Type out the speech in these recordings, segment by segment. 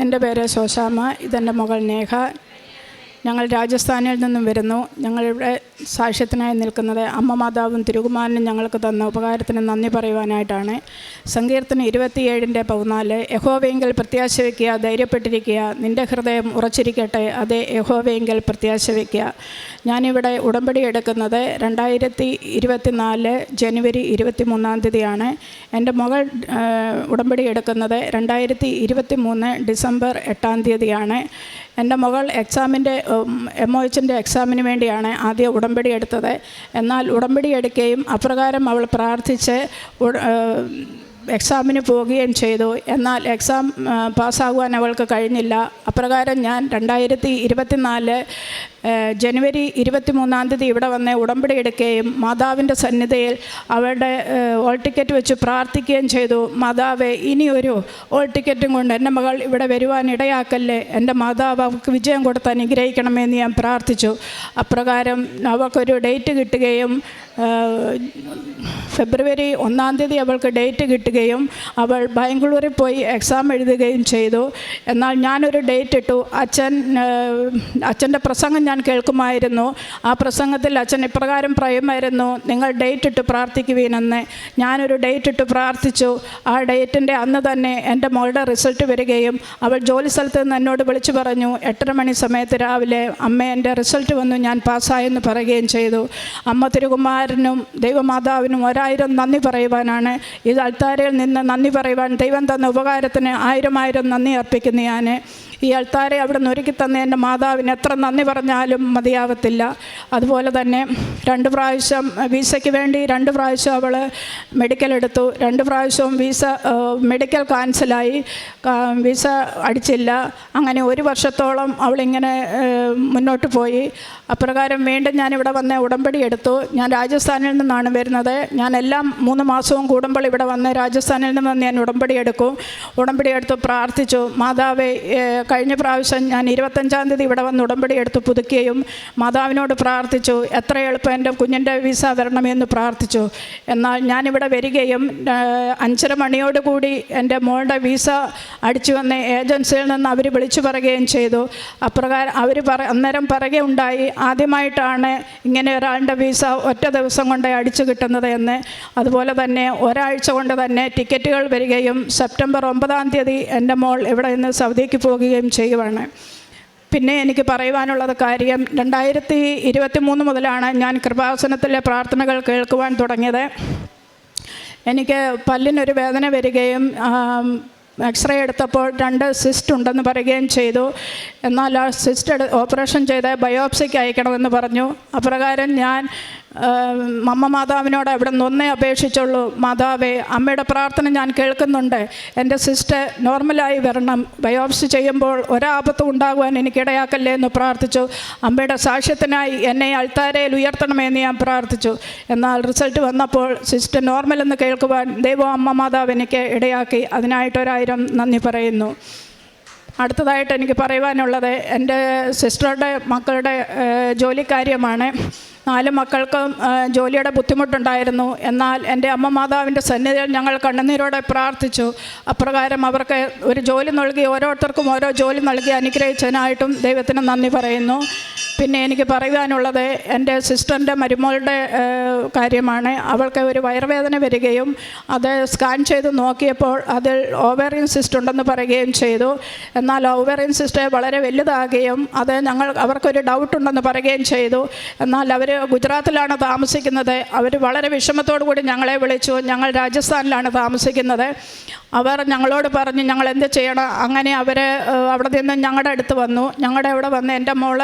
എന്റെ പേര് സോസാമ ഇതെന്റെ മകൾ നേഹ. ഞങ്ങൾ രാജസ്ഥാനിൽ നിന്നും വരുന്നു. ഞങ്ങളിവിടെ സാക്ഷ്യത്തിനായി നിൽക്കുന്നത് അമ്മ മാതാവും തിരുകുമാരനും ഞങ്ങൾക്ക് തന്ന ഉപകാരത്തിന് നന്ദി പറയുവാനായിട്ടാണ്. സങ്കീർത്തനം ഇരുപത്തിയേഴിന്റെ പതിനാല് യഹോവയെങ്കിൽ പ്രത്യാശ വയ്ക്കുക ധൈര്യപ്പെട്ടിരിക്കുക നിന്റെ ഹൃദയം ഉറച്ചിരിക്കട്ടെ അതേ യഹോവയെങ്കിൽ പ്രത്യാശ വയ്ക്കുക ഞാനിവിടെ ഉടമ്പടി എടുക്കുന്നത് രണ്ടായിരത്തി ഇരുപത്തിനാല് ജനുവരി ഇരുപത്തി മൂന്നാം തീയതിയാണ്. എന്റെ മകൾ ഉടമ്പടി എടുക്കുന്നത് രണ്ടായിരത്തി ഇരുപത്തി മൂന്ന് ഡിസംബർ എട്ടാം തീയതിയാണ്. എന്റെ മകൾ എക്സാമിന്റെ എം ഒ എച്ചിന്റെ എക്സാമിന് വേണ്ടിയാണ് ആദ്യം ഉടമ്പടി എടുത്തത്. എന്നാൽ ഉടമ്പടി എടുക്കുകയും അപ്രകാരം അവൾ പ്രാർത്ഥിച്ച് എക്സാമിന് പോവുകയും ചെയ്തു. എന്നാൽ എക്സാം പാസ്സാകുവാൻ അവൾക്ക് കഴിഞ്ഞില്ല. അപ്രകാരം ഞാൻ രണ്ടായിരത്തി ഇരുപത്തിനാല് ജനുവരി ഇരുപത്തി മൂന്നാം തീയതി ഇവിടെ വന്ന് ഉടമ്പടി എടുക്കുകയും മാതാവിന്റെ സന്നിധിയിൽ അവരുടെ ഓൾ ടിക്കറ്റ് വെച്ച് പ്രാർത്ഥിക്കുകയും ചെയ്തു. മാതാവേ ഇനിയൊരു ഓൾ ടിക്കറ്റും കൊണ്ട് എന്റെ മകൾ ഇവിടെ വരുവാൻ ഇടയാക്കല്ലേ? എന്റെ മാതാവ് അവൾക്ക് വിജയം കൊടുത്ത് അനുഗ്രഹിക്കണമെന്ന് ഞാൻ പ്രാർത്ഥിച്ചു. അപ്രകാരം അവൾക്കൊരു ഡേറ്റ് കിട്ടുകയും ഫെബ്രുവരി ഒന്നാം തീയതി അവൾക്ക് ഡേറ്റ് കിട്ടുകയും അവൾ ബാംഗ്ലൂരിൽ പോയി എക്സാം എഴുതുകയും ചെയ്തു. എന്നാൽ ഞാനൊരു ഡേറ്റ് ഇട്ടു. അച്ഛൻ അച്ഛന്റെ പ്രസംഗം ഞാൻ കേൾക്കുമായിരുന്നു. ആ പ്രസംഗത്തിൽ അച്ഛൻ ഇപ്രകാരം പറയുമായിരുന്നു നിങ്ങൾ ഡേറ്റ് ഇട്ട് പ്രാർത്ഥിക്കുവീനെന്ന്. ഞാനൊരു ഡേറ്റ് ഇട്ട് പ്രാർത്ഥിച്ചു. ആ ഡേറ്റിന്റെ അന്ന് തന്നെ എന്റെ മോളുടെ റിസൾട്ട് വരികയും അവൾ ജോലി സ്ഥലത്ത് നിന്ന് എന്നോട് വിളിച്ചു പറഞ്ഞു എട്ടര മണി സമയത്ത് രാവിലെ അമ്മ എന്റെ റിസൾട്ട് വന്നു ഞാൻ പാസ്സായെന്ന് പറയുകയും ചെയ്തു. അമ്മ തിരുകുമാരനും ദൈവമാതാവിനും ഒരായിരം നന്ദി പറയുവാനാണ്. ഇത് അൾത്താരയിൽ നിന്ന് നന്ദി പറയുവാൻ ദൈവം തന്ന ഉപകാരത്തിന് ആയിരം ആയിരം നന്ദി അർപ്പിക്കുന്നു ഞാൻ ഈ അൾത്താരെ അവിടെ നിന്ന് ഒരുക്കി തന്ന. എന്റെ മാതാവിന് എത്ര നന്ദി പറഞ്ഞാലും മതിയാവത്തില്ല. അതുപോലെ തന്നെ രണ്ട് പ്രാവശ്യം വിസയ്ക്ക് വേണ്ടി രണ്ട് പ്രാവശ്യം അവൾ മെഡിക്കൽ എടുത്തു. രണ്ട് പ്രാവശ്യവും വിസ മെഡിക്കൽ ക്യാൻസലായി വിസ അടിച്ചില്ല. അങ്ങനെ ഒരു വർഷത്തോളം അവളിങ്ങനെ മുന്നോട്ട് പോയി. അപ്രകാരം വീണ്ടും ഞാനിവിടെ വന്ന് ഉടമ്പടി എടുത്തു. ഞാൻ രാജസ്ഥാനിൽ നിന്നാണ് വരുന്നത്. ഞാൻ എല്ലാം മൂന്ന് മാസവും കൂടുമ്പോൾ ഇവിടെ വന്ന് രാജസ്ഥാനിൽ നിന്ന് ഞാൻ ഉടമ്പടി എടുക്കും. ഉടമ്പടി എടുത്ത് പ്രാർത്ഥിച്ചു. മാതാവേ കഴിഞ്ഞ പ്രാവശ്യം ഞാൻ ഇരുപത്തഞ്ചാം തീയതി ഇവിടെ വന്ന് ഉടമ്പടി എടുത്ത് പുതുക്കുകയും മാതാവിനോട് പ്രാർത്ഥിച്ചു എത്ര എളുപ്പം എന്റെ കുഞ്ഞിന്റെ വിസ തരണമെന്ന് പ്രാർത്ഥിച്ചു. എന്നാൽ ഞാനിവിടെ വരികയും അഞ്ചര മണിയോടുകൂടി എന്റെ മോളുടെ വിസ അടിച്ചു വന്ന ഏജൻസിയിൽ നിന്ന് അവർ വിളിച്ചു പറയുകയും ചെയ്തു. അപ്രകാരം അവർ പറ അന്നേരം പറയുകയുണ്ടായി ആദ്യമായിട്ടാണ് ഇങ്ങനെ ഒരാളുടെ വിസ ഒറ്റ ദിവസം കൊണ്ട് അടിച്ചു കിട്ടുന്നത് എന്ന്. അതുപോലെ തന്നെ ഒരാഴ്ച കൊണ്ട് തന്നെ ടിക്കറ്റുകൾ വരികയും സെപ്റ്റംബർ ഒമ്പതാം തീയതി എന്റെ മോൾ ഇവിടെ നിന്ന് സൗദിക്ക് പോകുകയും ചെയ്യുവാണ്. പിന്നെ എനിക്ക് പറയുവാനുള്ളത് കാര്യം രണ്ടായിരത്തി ഇരുപത്തി മൂന്ന് മുതലാണ് ഞാൻ കൃപാസനത്തിലെ പ്രാർത്ഥനകൾ കേൾക്കുവാൻ തുടങ്ങിയത്. എനിക്ക് പല്ലിനൊരു വേദന വരികയും എക്സ്റേ എടുത്തപ്പോൾ രണ്ട് സിസ്റ്റ് ഉണ്ടെന്ന് പറയുകയും ചെയ്തു. എന്നാൽ ആ സിസ്റ്റ് ഓപ്പറേഷൻ ചെയ്ത് ബയോപ്സിക്ക് അയക്കണമെന്ന് പറഞ്ഞു. അപ്രകാരം ഞാൻ അമ്മ മാതാവിനോട് അവിടെ നിന്നൊന്നേ അപേക്ഷിച്ചുള്ളൂ. മാതാവേ അമ്മയുടെ പ്രാർത്ഥന ഞാൻ കേൾക്കുന്നുണ്ട്. എന്റെ സിസ്റ്റർ നോർമലായി വരണം. ബയോപ്സി ചെയ്യുമ്പോൾ ഒരാപത്തും ഉണ്ടാകുവാൻ എനിക്കിടയാക്കല്ലേ എന്ന് പ്രാർത്ഥിച്ചു. അമ്മയുടെ സാക്ഷ്യത്തിനായി എന്നെ അൾത്താരയിൽ ഉയർത്തണമെന്ന് ഞാൻ പ്രാർത്ഥിച്ചു. എന്നാൽ റിസൾട്ട് വന്നപ്പോൾ സിസ്റ്റർ നോർമൽ എന്ന് കേൾക്കുവാൻ ദൈവം അമ്മ മാതാവ് എനിക്ക് ഇടയാക്കി. അതിനായിട്ടൊരായിരം നന്ദി പറയുന്നു. അടുത്തതായിട്ട് എനിക്ക് പറയുവാനുള്ളത് എന്റെ സിസ്റ്ററുടെ മക്കളുടെ ജോലിക്കാര്യമാണ്. നാല് മക്കൾക്കും ജോലിയുടെ ബുദ്ധിമുട്ടുണ്ടായിരുന്നു. എന്നാൽ എന്റെ അമ്മ മാതാവിന്റെ സന്നിധിയിൽ ഞങ്ങൾ കണ്ണുനീരോടെ പ്രാർത്ഥിച്ചു. അപ്രകാരം അവർക്ക് ഒരു ജോലി നൽകി ഓരോരുത്തർക്കും ഓരോ ജോലി നൽകി അനുഗ്രഹിച്ചതിനായിട്ടും ദൈവത്തിന് നന്ദി പറയുന്നു. പിന്നെ എനിക്ക് പറയുവാനുള്ളത് എന്റെ സിസ്റ്ററിന്റെ മരുമോളുടെ കാര്യമാണ്. അവൾക്ക് ഒരു വയറുവേദന വരികയും അത് സ്കാൻ ചെയ്ത് നോക്കിയപ്പോൾ അതിൽ ഓവേറിയൻ സിസ്റ്റ് ഉണ്ടെന്ന് പറയുകയും ചെയ്തു. എന്നാൽ ഓവേറിയൻ സിസ്റ്റ് വളരെ വലുതാകുകയും അത് ഞങ്ങൾ അവർക്കൊരു ഡൗട്ട് ഉണ്ടെന്ന് പറയുകയും ചെയ്തു. എന്നാൽ അവർ ഗുജറാത്തിലാണ് താമസിക്കുന്നത്. അവർ വളരെ വിഷമത്തോടു കൂടി ഞങ്ങളെ വിളിച്ചു. ഞങ്ങൾ രാജസ്ഥാനിലാണ് താമസിക്കുന്നത്. അവർ ഞങ്ങളോട് പറഞ്ഞു ഞങ്ങൾ എന്ത് ചെയ്യണം? അങ്ങനെ അവർ അവിടെ നിന്ന് ഞങ്ങളുടെ അടുത്ത് വന്നു. ഞങ്ങളുടെ അവിടെ വന്ന് എന്റെ മോൾ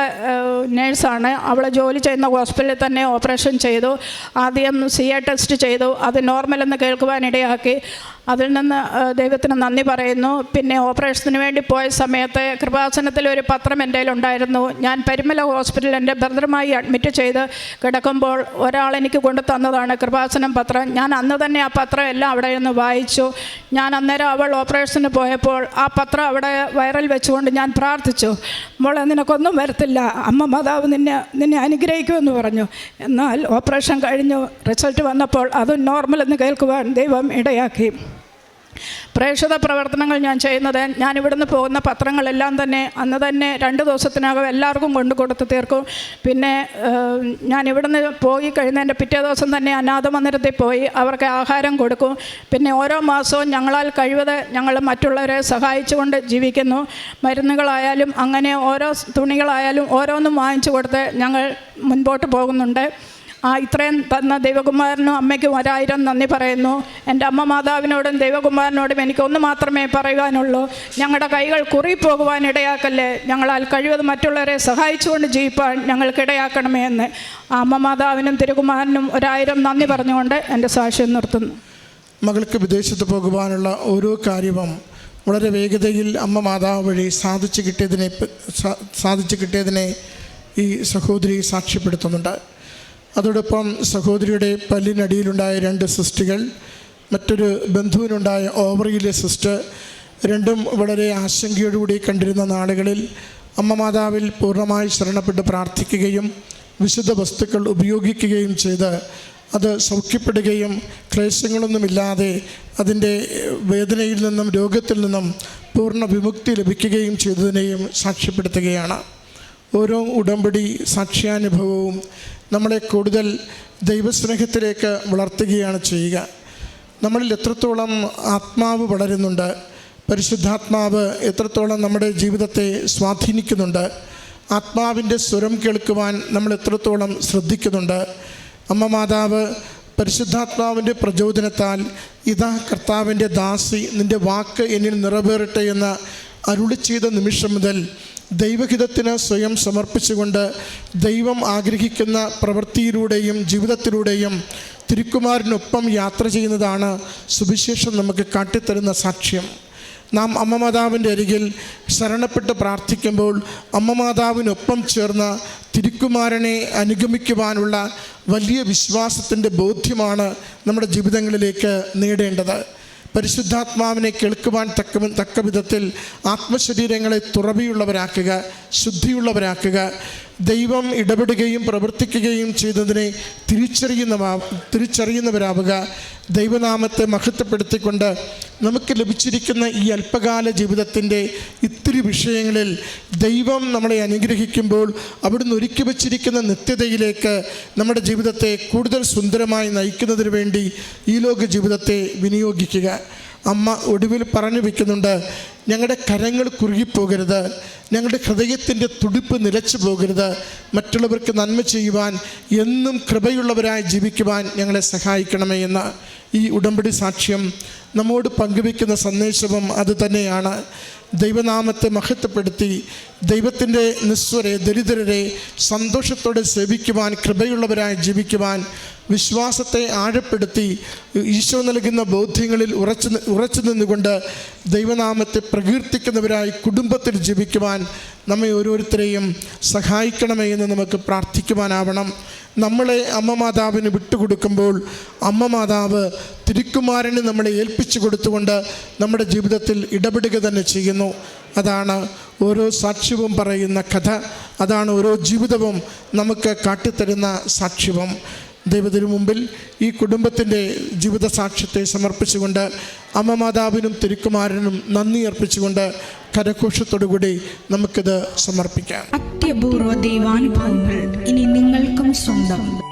നേഴ്സാണ്. അവൾ ജോലി ചെയ്യുന്ന ഹോസ്പിറ്റലിൽ തന്നെ ഓപ്പറേഷൻ ചെയ്തു. ആദ്യം സി എ ടെസ്റ്റ് ചെയ്തു. അത് നോർമൽ നോർമലെന്ന് കേൾക്കുവാനിടയാക്കി. അതിൽ നിന്ന് ദൈവത്തിന് നന്ദി പറയുന്നു. പിന്നെ ഓപ്പറേഷന് വേണ്ടി പോയ സമയത്ത് കൃപാസനത്തിൽ ഒരു പത്രം എന്റെ ഉണ്ടായിരുന്നു. ഞാൻ പരിമല ഹോസ്പിറ്റലിൽ എന്റെ ഭദ്രമായി അഡ്മിറ്റ് ചെയ്ത് കിടക്കുമ്പോൾ ഒരാൾ എനിക്ക് കൊണ്ടു തന്നതാണ് കൃപാസനം പത്രം. ഞാൻ അന്ന് തന്നെ ആ പത്രം എല്ലാം അവിടെ നിന്ന് വായിച്ചു. ഞാൻ അന്നേരം അവൾ ഓപ്പറേഷന് പോയപ്പോൾ ആ പത്രം അവിടെ വൈറൽ വെച്ചുകൊണ്ട് ഞാൻ പ്രാർത്ഥിച്ചു. മോളെ നിനക്കൊന്നും വരത്തില്ല. അമ്മ മാതാവ് നിന്നെ നിന്നെ അനുഗ്രഹിക്കുമെന്ന് പറഞ്ഞു. എന്നാൽ ഓപ്പറേഷൻ കഴിഞ്ഞു. റിസൾട്ട് വന്നപ്പോൾ അത് നോർമൽ എന്ന് കേൾക്കുവാൻ ദൈവം ഇടയാക്കി. പ്രേക്ഷിത പ്രവർത്തനങ്ങൾ ഞാൻ ചെയ്യുന്നത് ഞാൻ ഇവിടുന്ന് പോകുന്ന പത്രങ്ങളെല്ലാം തന്നെ അന്ന് തന്നെ രണ്ട് ദിവസത്തിനകം എല്ലാവർക്കും കൊണ്ടു കൊടുത്ത് തീർക്കും. പിന്നെ ഞാൻ ഇവിടുന്ന് പോയി കഴിയുന്നതിന്റെ പിറ്റേ ദിവസം തന്നെ അനാഥ മന്ദിരത്തിൽ പോയി അവർക്ക് ആഹാരം കൊടുക്കും. പിന്നെ ഓരോ മാസവും ഞങ്ങളാൽ കഴിവത് ഞങ്ങൾ മറ്റുള്ളവരെ സഹായിച്ചുകൊണ്ട് ജീവിക്കുന്നു. മരുന്നുകളായാലും അങ്ങനെ ഓരോ തുണികളായാലും ഓരോന്നും വാങ്ങിച്ചു കൊടുത്ത് ഞങ്ങൾ മുൻപോട്ട് പോകുന്നുണ്ട്. ആ ഇത്രയും തന്ന ദൈവകുമാരനും അമ്മയ്ക്കും ഒരായിരം നന്ദി പറയുന്നു. എന്റെ അമ്മ മാതാവിനോടും ദൈവകുമാരനോടും എനിക്കൊന്ന് മാത്രമേ പറയുവാനുള്ളൂ. ഞങ്ങളുടെ കൈകൾ കുറിപ്പോകുവാൻ ഇടയാക്കല്ലേ. ഞങ്ങളാൽ കഴിവത് മറ്റുള്ളവരെ സഹായിച്ചുകൊണ്ട് ജീവിപ്പാൻ ഞങ്ങൾക്കിടയാക്കണമേ എന്ന്. ആ അമ്മ മാതാവിനും തിരുകുമാരനും ഒരായിരം നന്ദി പറഞ്ഞുകൊണ്ട് എന്റെ സാക്ഷ്യം നിർത്തുന്നു. മകൾക്ക് വിദേശത്ത് പോകുവാനുള്ള ഓരോ കാര്യവും വളരെ വേഗതയിൽ അമ്മ മാതാവ് വഴി സാധിച്ചു കിട്ടിയതിനെ സാധിച്ചു കിട്ടിയതിനെ ഈ സഹോദരി സാക്ഷ്യപ്പെടുത്തുന്നുണ്ട്. അതോടൊപ്പം സഹോദരിയുടെ പല്ലിനടിയിലുണ്ടായ രണ്ട് സിസ്റ്റുകൾ മറ്റൊരു ബന്ധുവിനുണ്ടായ ഓവറിയിലെ സിസ്റ്റ് രണ്ടും വളരെ ആശങ്കയോടുകൂടി കണ്ടിരുന്ന നാളുകളിൽ അമ്മ മാതാവിൽ പൂർണമായി ശരണപ്പെട്ട് പ്രാർത്ഥിക്കുകയും വിശുദ്ധ വസ്തുക്കൾ ഉപയോഗിക്കുകയും ചെയ്ത് അത് സൗഖ്യപ്പെടുകയും ക്ലേശങ്ങളൊന്നുമില്ലാതെ അതിന്റെ വേദനയിൽ നിന്നും രോഗത്തിൽ നിന്നും പൂർണ വിമുക്തി ലഭിക്കുകയും ചെയ്തതിനെയും സാക്ഷ്യപ്പെടുത്തുകയാണ്. ഓരോ ഉടമ്പടി സാക്ഷ്യാനുഭവവും നമ്മളെ കൂടുതൽ ദൈവസ്നേഹത്തിലേക്ക് വളർത്തുകയാണ് ചെയ്യുക. നമ്മളിൽ എത്രത്തോളം ആത്മാവ് വളരുന്നുണ്ട് പരിശുദ്ധാത്മാവ് എത്രത്തോളം നമ്മുടെ ജീവിതത്തെ സ്വാധീനിക്കുന്നുണ്ട് ആത്മാവിന്റെ സ്വരം കേൾക്കുവാൻ നമ്മൾ എത്രത്തോളം ശ്രദ്ധിക്കുന്നുണ്ട് അമ്മ മാതാവ് പരിശുദ്ധാത്മാവിന്റെ പ്രചോദനത്താൽ ഇതാ കർത്താവിന്റെ ദാസി നിന്റെ വാക്ക് എന്നിൽ നിറവേറട്ടെ എന്ന് അരുളി ചെയ്ത നിമിഷം മുതൽ ദൈവഹിതത്തിന് സ്വയം സമർപ്പിച്ചുകൊണ്ട് ദൈവം ആഗ്രഹിക്കുന്ന പ്രവൃത്തിയിലൂടെയും ജീവിതത്തിലൂടെയും തിരുക്കുമാരനൊപ്പം യാത്ര ചെയ്യുന്നതാണ് സുവിശേഷം നമുക്ക് കാട്ടിത്തരുന്ന സാക്ഷ്യം. നാം അമ്മ മാതാവിന്റെ അരികിൽ ശരണപ്പെട്ട് പ്രാർത്ഥിക്കുമ്പോൾ അമ്മ മാതാവിനൊപ്പം ചേർന്ന് തിരുക്കുമാരനെ അനുഗമിക്കുവാനുള്ള വലിയ വിശ്വാസത്തിന്റെ ബോധ്യമാണ് നമ്മുടെ ജീവിതങ്ങളിലേക്ക് നേടേണ്ടത്. പരിശുദ്ധാത്മാവിനെ കേൾക്കുവാൻ തക്ക തക്ക വിധത്തിൽ ആത്മശരീരങ്ങളെ തുറവിയുള്ളവരാക്കുക ശുദ്ധിയുള്ളവരാക്കുക. ദൈവം ഇടപെടുകയും പ്രവർത്തിക്കുകയും ചെയ്തതിനെ തിരിച്ചറിയുന്നവാ തിരിച്ചറിയുന്നവരാവുക. ദൈവനാമത്തെ മഹത്വപ്പെടുത്തിക്കൊണ്ട് നമുക്ക് ലഭിച്ചിരിക്കുന്ന ഈ അല്പകാല ജീവിതത്തിന്റെ ഇത്തിരി വിഷയങ്ങളിൽ ദൈവം നമ്മളെ അനുഗ്രഹിക്കുമ്പോൾ അവിടുന്ന് ഒരുക്കി വച്ചിരിക്കുന്ന നിത്യതയിലേക്ക് നമ്മുടെ ജീവിതത്തെ കൂടുതൽ സുന്ദരമായി നയിക്കുന്നതിന് വേണ്ടി ഈ ലോക ജീവിതത്തെ വിനിയോഗിക്കുക. അമ്മ ഒടുവിൽ പറഞ്ഞു വയ്ക്കുന്നുണ്ട് ഞങ്ങളുടെ കരങ്ങൾ കുറുകിപ്പോകരുത് ഞങ്ങളുടെ ഹൃദയത്തിന്റെ തുടിപ്പ് നിലച്ചു പോകരുത്. മറ്റുള്ളവർക്ക് നന്മ ചെയ്യുവാൻ എന്നും കൃപയുള്ളവരായി ജീവിക്കുവാൻ ഞങ്ങളെ സഹായിക്കണമേ എന്ന ഈ ഉടമ്പടി സാക്ഷ്യം നമ്മോട് പങ്കുവെക്കുന്ന സന്ദേശവും അത് തന്നെയാണ്. ദൈവനാമത്തെ മഹത്വപ്പെടുത്തി ദൈവത്തിന്റെ നിസ്വരെ ദരിദ്രരെ സന്തോഷത്തോടെ സേവിക്കുവാൻ കൃപയുള്ളവരായി ജീവിക്കുവാൻ വിശ്വാസത്തെ ആഴപ്പെടുത്തി ഈശോ നൽകുന്ന ബോധ്യങ്ങളിൽ ഉറച്ചു ഉറച്ചു നിന്നുകൊണ്ട് ദൈവനാമത്തെ പ്രകീർത്തിക്കുന്നവരായി കുടുംബത്തിൽ ജീവിക്കുവാൻ നമ്മെ ഓരോരുത്തരെയും സഹായിക്കണമേ എന്ന് നമുക്ക് പ്രാർത്ഥിക്കുവാനാവണം. നമ്മളെ അമ്മ മാതാവിന് വിട്ടുകൊടുക്കുമ്പോൾ അമ്മ മാതാവ് തിരുക്കുമാരന് നമ്മളെ ഏൽപ്പിച്ചു കൊടുത്തുകൊണ്ട് നമ്മുടെ ജീവിതത്തിൽ ഇടപെടുക തന്നെ ചെയ്യുന്നു. അതാണ് ഓരോ സാക്ഷ്യവും പറയുന്ന കഥ. അതാണ് ഓരോ ജീവിതവും നമുക്ക് കാട്ടിത്തരുന്ന സാക്ഷ്യവും. ദൈവത്തിനു മുമ്പിൽ ഈ കുടുംബത്തിന്റെ ജീവിത സാക്ഷ്യത്തെ സമർപ്പിച്ചുകൊണ്ട് അമ്മ മാതാവിനും തിരുക്കുമാരനും നന്ദി അർപ്പിച്ചുകൊണ്ട് കരഘോഷത്തോടുകൂടി നമുക്കിത് സമർപ്പിക്കാം. അത്യപൂർവ ദൈവാനുഭവങ്ങൾ ഇനി നിങ്ങൾക്കും സ്വന്തം.